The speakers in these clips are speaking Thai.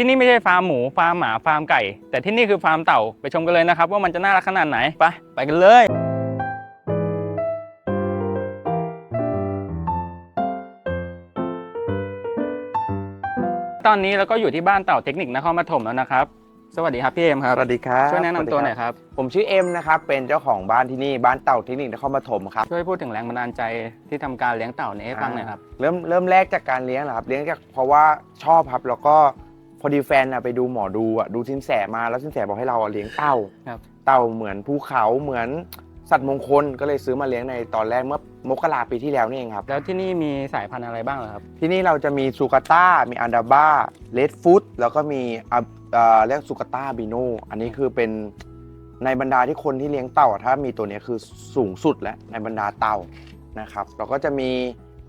ที่นี่ไม่ใช่ฟาร์มหมูฟาร์มหมาฟาร์มไก่ แต่ที่นี่คือฟาร์มเต่าไปชมกันเลยนะครับ ว่ามันจะน่ารักขนาดไหนไปไปกันเลยตอนนี้เราก็อยู่ที่บ้านเต่าเทคนิคนครปฐมแล้วนะครับ สวัสดีครับพี่เอ็มครับสวัสดีครับช่วยแนะนำตัวหน่อยครับ ผมชื่อเอ็มนะครับ เป็นเจ้าของบ้านที่นี่บ้านเต่าเทคนิคนครปฐมครับ ช่วยพูดถึงแรงบันดาลใจที่ทำการเลี้ยงเต่านี้ให้ฟังหน่อยครับ เริ่มเริ่มแรกจากการเลี้ยงเหรอครับ เลี้ยงจากเพราะว่าชอบครับแล้วก็ พอดีแฟนอะไปดูหมอดูอะดูสินแสมาแล้วสินแสบอกให้เราอะเลี้ยงเต่าครับ เต่าเหมือนภูเขาเหมือนสัตว์มงคลก็เลยซื้อมาเลี้ยงในตอนแรกเมื่อมกราปีที่แล้วนี่เองครับ แล้วที่นี่มีสายพันธุ์อะไรบ้างเหรอครับ ที่นี่เราจะมีซูกาต้า มีอันดาบ้าเลดฟุตแล้วก็มีอะเอ่อเรียกซูกาต้าบิโนอันนี้คือเป็นในบรรดาที่คนที่เลี้ยงเต่าอะถ้ามีตัวเนี้ยคือสูงสุดแล้วในบรรดาเต่านะครับเราก็จะมี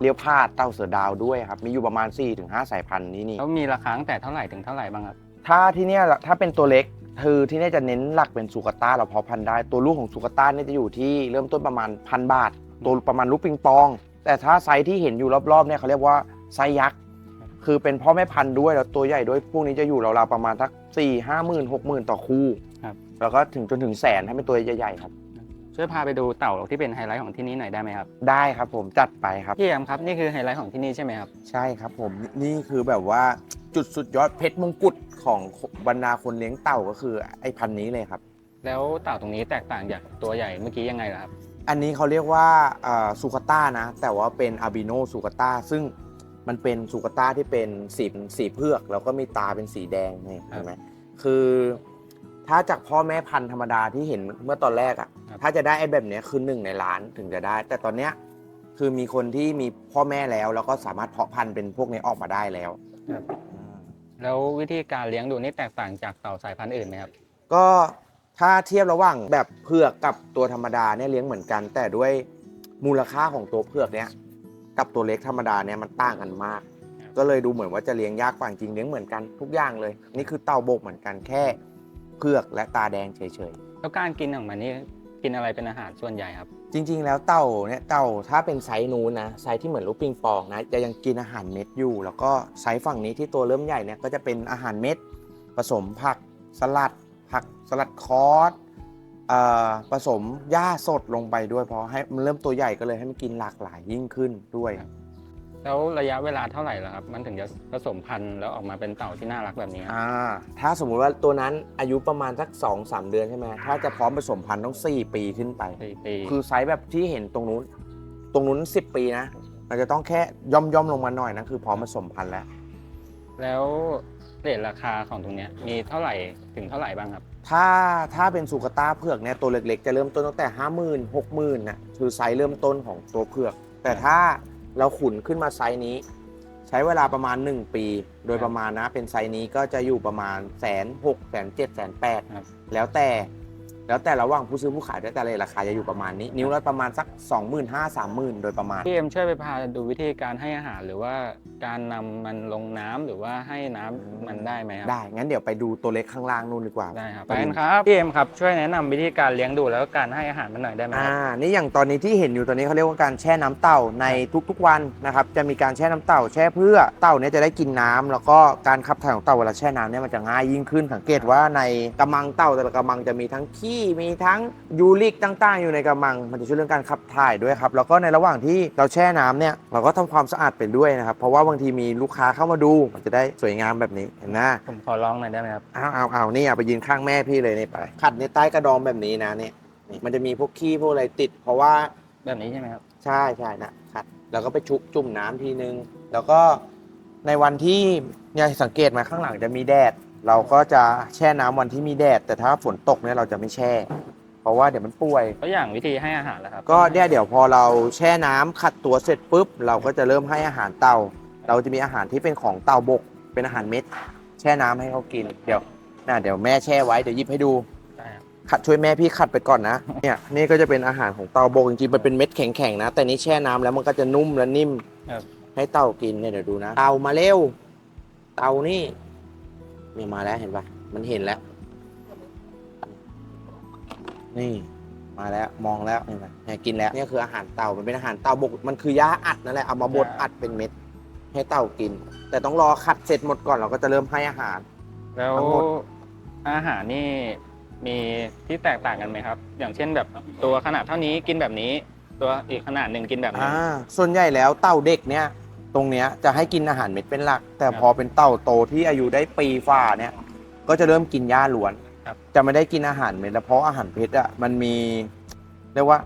เลี้ยวพาดเต่าเสือดาวด้วยครับ มีอยู่ประมาณ 4-5 สายพันธุ์นี่นี่ แล้วมีราคาตั้งแต่เท่าไหร่ถึงเท่าไหร่บ้างครับ ถ้าที่เนี่ยถ้าเป็นตัวเล็กคือที่เนี่ยจะเน้นหลักเป็นซูกาต้าเราเพาะพันธุ์ได้ ตัวลูกของซูกาต้าเนี่ยจะอยู่ที่เริ่มต้นประมาณพันบาท ตัวประมาณลูกปิงปอง แต่ถ้าไซส์ที่เห็นอยู่รอบๆเนี่ยเขาเรียกว่าไซส์ยักษ์คือเป็นพ่อแม่พันธุ์ด้วยแล้วตัวใหญ่ด้วยพวกนี้จะอยู่ราวๆประมาณทักสี่ห้าหมื่นหกหมื่นต่อคู่ครับ แล้วก็ถึงจนถึงแสนถ้าเป็นตัวใหญ่ๆครับ ช่วยพาไปดูเต่าที่เป็นไฮไลท์ของที่นี่หน่อยได้ไหมครับได้ครับผมจัดไปครับ พี่เอ็มครับนี่คือไฮไลท์ของที่นี่ใช่ไหมครับใช่ครับผมนี่คือแบบว่าจุดสุดยอดเพชรมงกุฎของบรรดาคนเลี้ยงเต่าก็คือไอ้พันธุ์นี้เลยครับ แล้วเต่าตรงนี้แตกต่างจากตัวใหญ่เมื่อกี้ยังไงล่ะครับ อันนี้เขาเรียกว่าซูคาต้านะ แต่ว่าเป็นอาบิโนซูคาต้าซึ่งมันเป็นซูคาต้าที่เป็นสีสีเพือก แล้วก็มีตาเป็นสีแดงนี่ครับเห็นไหมคือ ถ้าจากพ่อแม่พันธุ์ธรรมดาที่เห็นเมื่อตอนแรกอะครับ ถ้าจะได้ไอ้แบบเนี้ยคือหนึ่งในล้านถึงจะได้ แต่ตอนเนี้ยคือมีคนที่มีพ่อแม่แล้ว แล้วก็สามารถเพาะพันธุ์เป็นพวกนี้ออกมาได้แล้วอืมแล้ววิธีการเลี้ยงดูนี่แตกต่างจากเต่าสายพันธุ์อื่นไหมครับ ก็ถ้าเทียบระหว่างแบบเผือกกับตัวธรรมดาเนี่ยเลี้ยงเหมือนกัน แต่ด้วยมูลค่าของตัวเผือกเนี่ยกับตัวเล็กธรรมดาเนี่ยมันต่างกันมาก ครับ ก็เลยดูเหมือนว่าจะเลี้ยงยากกว่าจริงเลี้ยงเหมือนกันทุกอย่างเลย นี่คือเต่าโบกเหมือนกันแค่ เผือกและตาแดงเฉยแล้วการกินของมันนี่กินอะไรเป็นอาหารส่วนใหญ่ครับ ๆ จริง ๆ แล้วเต่าเนี่ยเต่าถ้าเป็นไซส์นู้นนะไซส์ที่เหมือนลูกปิงปองนะจะยังกินอาหารเม็ดอยู่ แล้วก็ไซส์ฝั่งนี้ที่ตัวเริ่มใหญ่เนี่ยก็จะเป็นอาหารเม็ด ผสมผักสลัด ผักสลัดคอสเอ่อผสมหญ้าสดลงไปด้วยเพราะให้มันเริ่มตัวใหญ่ก็เลยให้มันกินหลากหลายยิ่งขึ้นด้วย แล้วระยะเวลาเท่าไหร่ล่ะครับ มันถึงจะผสมพันธุ์แล้วออกมาเป็นเต่าที่น่ารักแบบนี้ครับอ่าถ้าสมมุติว่าตัวนั้นอายุประมาณสัก2อสเดือนใช่ไหมถ้าจะพร้อมผสมพันธุ์ต้อง 4 ปีขึ้นไป สี่ปีคือไซส์แบบที่เห็นตรงนู้น ตรงนู้น 10 ปีนะเราจะต้องแค่ย่อมย่อมๆลงมาหน่อยนะคือพร้อมผสมพันธุ์แล้ว แล้วเรทราคาของตรงเนี้ยมีเท่าไหร่ถึงเท่าไหร่บ้างครับ ถ้าถ้าเป็นสุกาต้าเผือกเนี่ยตัวเล็กๆ จะเริ่มต้นตั้งแต่5 0 0 0 0 6 0 0 0นะคือไซส์เริ่มต้นของตัวเผือก แต่ถ้า เราขุนขึ้นมาไซส์นี้ ใช้เวลาประมาณ 1 ปี โดยประมาณนะเป็นไซส์นี้ก็จะอยู่ประมาณแสนหกแสนเจ็ดแสนแปดครับ แล้วแต่ แล้วแต่ระหว่างผู้ซื้อผู้ขายด้วยแต่เลยราคาจะอยู่ประมาณนี้ นิ้วละประมาณสัก 25,000 30,000 โดยประมาณ พี่เอ็มช่วยไปพาดูวิธีการให้อาหารหรือว่า การนำมันลงน้ำหรือว่าให้น้ำมันได้ไหมครับได้ งั้นเดี๋ยวไปดูตัวเล็กข้างล่างนู่นดีกว่า ได้ครับไปกันครับพี่เอ็มครับช่วยแนะนำวิธีการเลี้ยงดูแล้วก็การให้อาหารมันหน่อยได้ไหมคอ่า รับนี่อย่างตอนนี้ที่เห็นอยู่ตอนนี้เขาเรียกว่าการแช่น้ำเต่าในทุกๆวันนะครับ จะมีการแช่น้ำเต่าแช่เพื่อเต่าเนี่ยจะได้กินน้ำแล้วก็การขับถ่ายของเต่าเวลาแช่น้ำเนี่ยมันจะง่ายยิ่งขึ้น สังเกตว่าในกระมังเต่าแต่ละกระมังจะมีทั้งขี้มีทั้งยูริกต่างๆ อยู่ในกระมัง มันจะช่วยเรื่องการขับถ่ายด้วยครับ แล้วก็ในระหว่างที่เราแช่น้ำเนี่ยเราก็ทำความสะอาดไปด้วยนะครับ เพราะว่าบางทีมีลูกค้าเข้ามาดู มันจะได้สวยงามแบบนี้เห็นไหมผมขอร้องหน่อยได้ไหมครับเอาเอาเอานี่เอาไปยืนข้างแม่พี่เลยนี่ไป ขัดในใต้กระดองแบบนี้นะเนี่ยนี่มันจะมีพวกขี้พวกอะไรติด เพราะว่าแบบนี้ใช่ไหมครับใช่ใช่นะขัด แล้วก็ไปชุบจุ่มน้ำทีนึง แล้วก็ในวันที่เนี่ยสังเกตมาข้างหลังจะมีแดด เราก็จะแช่น้ำวันที่มีแดด แต่ถ้าฝนตกเนี่ยเราจะไม่แช่ เพราะว่าเดี๋ยวมันป่วย แล้วอย่างวิธีให้อาหารล่ะครับก็เนี่ยเดี๋ยวพอเราแช่น้ำขัดตัวเสร็จปุ๊บ เราก็จะเริ่มให้อาหารเต่า เราจะมีอาหารที่เป็นของเต่าบก เป็นอาหารเม็ด แช่น้ำให้เขากิน เดี๋ยวน่ะเดี๋ยวแม่แช่ไว้ เดี๋ยวหยิบให้ดูได้ครับขัดช่วยแม่พี่ขัดไปก่อนนะ เนี่ยนี่ก็จะเป็นอาหารของเต่าบกจริงๆ มันเป็นเม็ดแข็งๆนะ แต่นี้แช่น้ำแล้วมันก็จะนุ่มและนิ่มครับให้เต่ากินเนี่ยเดี๋ยวดูนะ เต่ามาเร็ว เต่านี่นี่มาแล้วเห็นปะมันเห็นแล้ว นี่มาแล้วมองแล้วเห็นไหมเนี่ยกินแล้วเนี่ยคืออาหารเต่ามันเป็นอาหารเต่าบก มันคือหญ้าอัดนั่นแหละเอามาบดอัดเป็นเม็ด ให้เต่ากิน แต่ต้องรอขัดเสร็จหมดก่อนเราก็จะเริ่มให้อาหาร แล้วทั้งหมด อาหารนี่มีที่แตกต่างกันไหมครับ อย่างเช่นแบบตัวขนาดเท่านี้กินแบบนี้ ตัวอีกขนาดหนึ่งกินแบบนี้ อ่าส่วนใหญ่แล้วเต่าเด็กเนี่ย ตรงเนี้ยจะให้กินอาหารเม็ดเป็นหลัก แต่ครับพอเป็นเต่าโตที่อายุได้ปีฝ่าเนี่ย ก็จะเริ่มกินหญ้าล้วน ครับ จะไม่ได้กินอาหารเม็ดแล้วเพราะอาหารเพชรอะมันมีเรียกว่า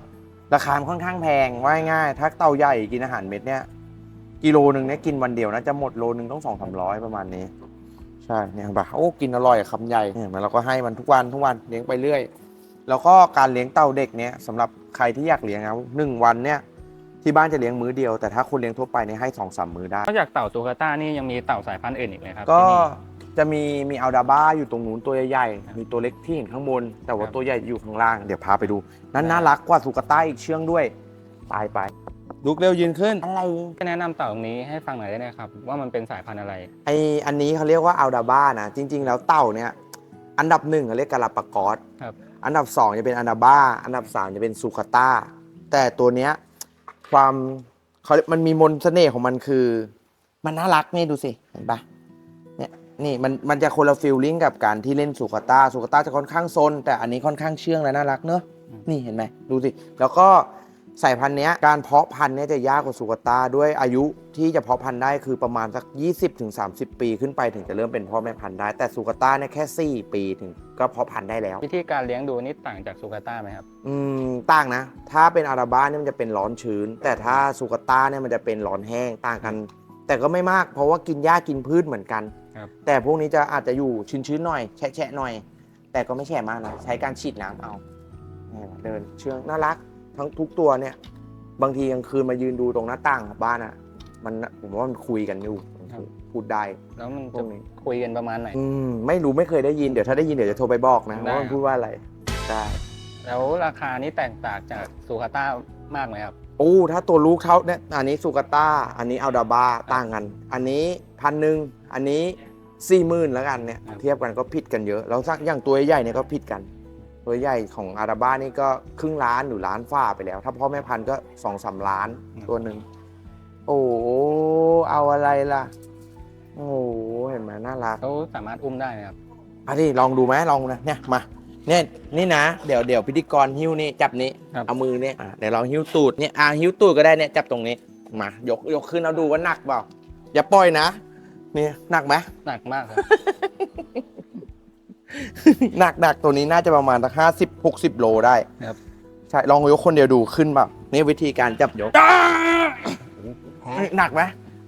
ราคามันค่อนข้างแพงว่าง่ายๆถ้าเต่าใหญ่กินอาหารเม็ดเนี่ย กิโลหนึ่งเนี่ยกินวันเดียวนะจะหมดโลหนึ่งต้องสองสามร้อยประมาณนี้ ใช่เนี่ยเห็นปะโอ้กินอร่อยอะคำใหญ่เนี่ยมันเราก็ให้มันทุกวันทุกวันเลี้ยงไปเรื่อย แล้วก็การเลี้ยงเต่าเด็กเนี่ยสำหรับใครที่อยากเลี้ยงนะหนึ่งวันเนี่ยที่บ้านจะเลี้ยงมื้อเดียวแต่ถ้าคุณเลี้ยงทั่วไปเนี่ยให้สองสามมื้อได้นอกจากเต่าตูกาต้านี่ยังมีเต่าสายพันธุ์อื่นอีกไหมครับก็ที่นี่ จะมีมีอัลดาบ้าอยู่ตรงนู้นตัวใหญ่ๆมีตัวเล็กที่เห็นข้างบน แต่ว่าครับ ตัวใหญ่อยู่ข้างล่างเดี๋ยวพาไปดู นั่นได้น่ารักกว่าสุกาต้าอีกเชื่องด้วย ตายไป ลุกเร็วยืนขึ้นอะไรแนะนำเต่าตรงนี้ให้ฟังหน่อยได้ไหมครับ ว่ามันเป็นสายพันธุ์อะไร ไออันนี้เขาเรียกว่าอัลดาบ้านะจริง ๆ แล้วเต่าเนี่ยอันดับหนึ่งเขาเรียกกาลาปากอสครับ อันดับสองจะเป็นอันดาบ้า อันดับสามจะเป็นซูคาต้า แต่ตัวเนี้ยความเขามันมีมนต์เสน่ห์ของมันคือ มันน่ารักนี่ดูสิเห็นปะเนี่ยนี่มันมันจะคนละฟิลลิ่งกับการที่เล่นสุคาต้าสุคาต้าจะค่อนข้างซนแต่อันนี้ค่อนข้างเชื่องและน่ารักเนอะอืมนี่เห็นไหมดูสิแล้วก็ สายพันธุ์เนี้ยการเพาะพันธุ์เนี้ยจะยากกว่าสุกาต้าด้วยอายุที่จะเพาะพันธุ์ได้คือประมาณสัก 20-30 ปีขึ้นไปถึงจะเริ่มเป็นพ่อแม่พันธุ์ได้ แต่สุกาต้าเนี่ยแค่ 4 ปีถึงก็เพาะพันธุ์ได้แล้ว วิธีการเลี้ยงดูนี่ต่างจากซูกาต้าไหมครับ อืมต่างนะ ถ้าเป็นอาราบ้าเนี่ยมันจะเป็นร้อนชื้น แต่ถ้าสุกาต้าเนี่ยมันจะเป็นร้อนแห้งต่างกัน แต่ก็ไม่มากเพราะว่ากินหญ้ากินพืชเหมือนกันครับแต่พวกนี้จะอาจจะอยู่ชื้นๆหน่อยแฉะๆหน่อย แต่ก็ไม่แฉะมากนะใช้การฉีดน้ำเอาเนี่ยเดินเชื่องน่ารัก ทั้งทุกตัวเนี่ย บางทีกลางคืนมายืนดูตรงหน้าต่างบ้านอะ มันผมว่ามันคุยกันอยู่ครับ พูดได้ แล้วมันพวจะกนี้ คุยกันประมาณไหน อืมไม่รู้ไม่เคยได้ยินเดี๋ยวถ้าได้ยินเดี๋ยวจะโทรไปบอกนะได้ ว่ามันพูดว่าอะไรได้แล้วราคานี่แตกต่างจากซูคาต้ามากไหมครับ โอ้ถ้าตัวลูกเท่าเนี่ยอันนี้สุกาต้า อันนี้อัลดาบาต่างกัน อันนี้พันหนึ่งอันนี้สี่หมื่นแล้วกันเนี่ย ครับ เทียบกันก็ผิดกันเยอะแล้วสักอย่างตัวใหญ่เนี่ยก็ผิดกัน ตัวใหญ่ของอาราบ้านี่ก็ครึ่งล้านหรือล้านฝ่าไปแล้ว ถ้าพ่อแม่พันธุ์ก็สองสามล้านตัวหนึ่งโอ้โหเอาอะไรล่ะ โอ้โหเห็นไหมน่ารักเขาสามารถอุ้มได้ไหมครับอะนี่ลองดูไหมลองนะเนี่ยมาเนี่ยนี่นะเดี๋ยวเดี๋ยวพิธีกรหิ้วนี่จับนี้ครับเอามือเนี่ยอะเดี๋ยวลองหิ้วตูดเนี่ยอะหิ้วตูดก็ได้เนี่ยจับตรงนี้มายกยกขึ้นเอาดูว่าหนักเปล่า อย่าปล่อยนะนี่หนักไหมหนักมากครับ หนักหนักตัวนี้น่าจะประมาณสักห้าสิบหกสิบโลได้ครับ ใช่ลองยกคนเดียวดูขึ้นเปล่านี่วิธีการจับยกหนักไหม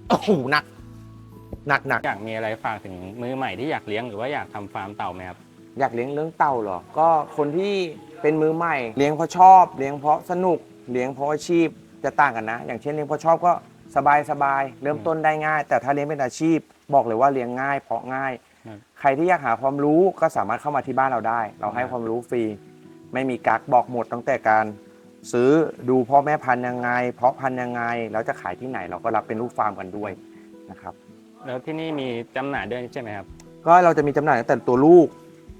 โอ้โหหนักหนักหนักอยากมีอะไรฝากถึงมือใหม่ที่อยากเลี้ยงหรือว่าอยากทำฟาร์มเต่าไหมครับอยากเลี้ยงเรื่องเต่าเหรอ ก็คนที่เป็นมือใหม่ เลี้ยงเพราะชอบ เลี้ยงเพราะสนุก เลี้ยงเพราะอาชีพจะต่างกันนะ อย่างเช่นเลี้ยงเพราะชอบก็สบายสบายเริ่มต้นได้ง่าย แต่ถ้าเลี้ยงเป็นอาชีพ บอกเลยว่าเลี้ยงง่ายเพราะง่ายครับ ใครที่อยากหาความรู้ก็สามารถเข้ามาที่บ้านเราได้ เราให้ความรู้ฟรี ไม่มีกักบอกหมดตั้งแต่การซื้อดูพ่อแม่พันธุ์ยังไง เพาะพันธุ์ยังไงแล้วจะขายที่ไหนเราก็รับเป็นลูกฟาร์มกันด้วยนะครับ แล้วที่นี่มีจำหน่ายด้วยใช่ไหมครับ ก็เราจะมีจำหน่ายตั้งแต่ตัวลูก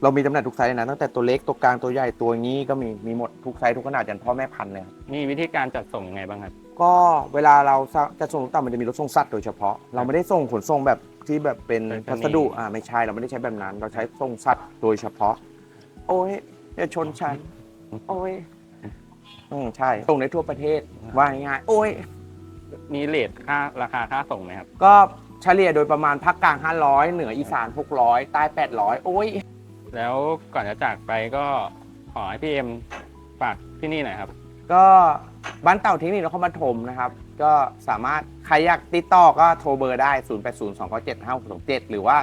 เรามีจำหน่ายทุกไซส์เลยนะตั้งแต่ตัวเล็กตัวกลางตัวใหญ่ตัวงี้ก็มีมีหมดทุกไซส์ทุกขนาดยันพ่อแม่พันธุ์เลยครับมีวิธีการจัดส่งยังไงบ้างครับ ก็เวลาเราจะส่งลูกเต่ามันจะมีรถส่งสัตว์โดยเฉพาะ เราไม่ได้ส่งขนส่งแบบ ที่แบบเป็นเป็นพัสดุอ่าไม่ใช่เราไม่ได้ใช้แบบนั้น เราใช้ส่งสัตว์โดยเฉพาะ โอ้ยอย่าชนฉัน โอ้ยอืมใช่ส่งได้ทั่วประเทศว่าง่ายๆโอ้ย มีเลทค่าราคาค่าส่งไหมครับ ก็เฉลี่ยโดยประมาณภาคกลาง 500 เหนืออีสาน 600 ใต้ 800 โอ้ย แล้วก่อนจะจากไปก็ขอให้พี่เอ็มฝากที่นี่หน่อยครับ ก็บ้านเต่าเทคนิคนครปฐมนะครับ ก็สามารถใครอยากติดต่อก็โทรเบอร์ได้ 0 8 0 2 9 7 5 6 7หรือว่า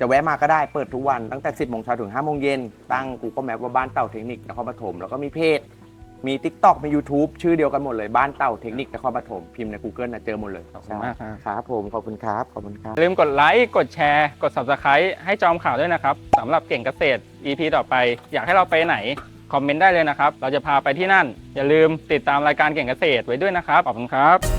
จะแวะมาก็ได้เปิดทุกวันตั้งแต่ 10โมงเช้าถึง5โมงเย็นตั้ง Google Map ว่าบ้านเต่าเทคนิคนครปฐมแล้วก็มีเพจมี TikTok มี YouTube ชื่อเดียวกันหมดเลยบ้านเต่าเทคนิคนครปฐมพิมพ์ใน Google นะเจอหมดเลยขอบคุณมากครับ ครับผมขอบคุณครับขอบคุณครับ อย่าลืมกดไลค์ กดแชร์ กด Subscribe ให้จอมข่าวด้วยนะครับสำหรับเก่งเกษตร EP ต่อไป อยากให้เราไปไหน คอมเมนต์ได้เลยนะครับ เราจะพาไปที่นั่น อย่าลืมติดตามรายการเก่งเกษตรไว้ด้วยนะครับ ขอบคุณครับ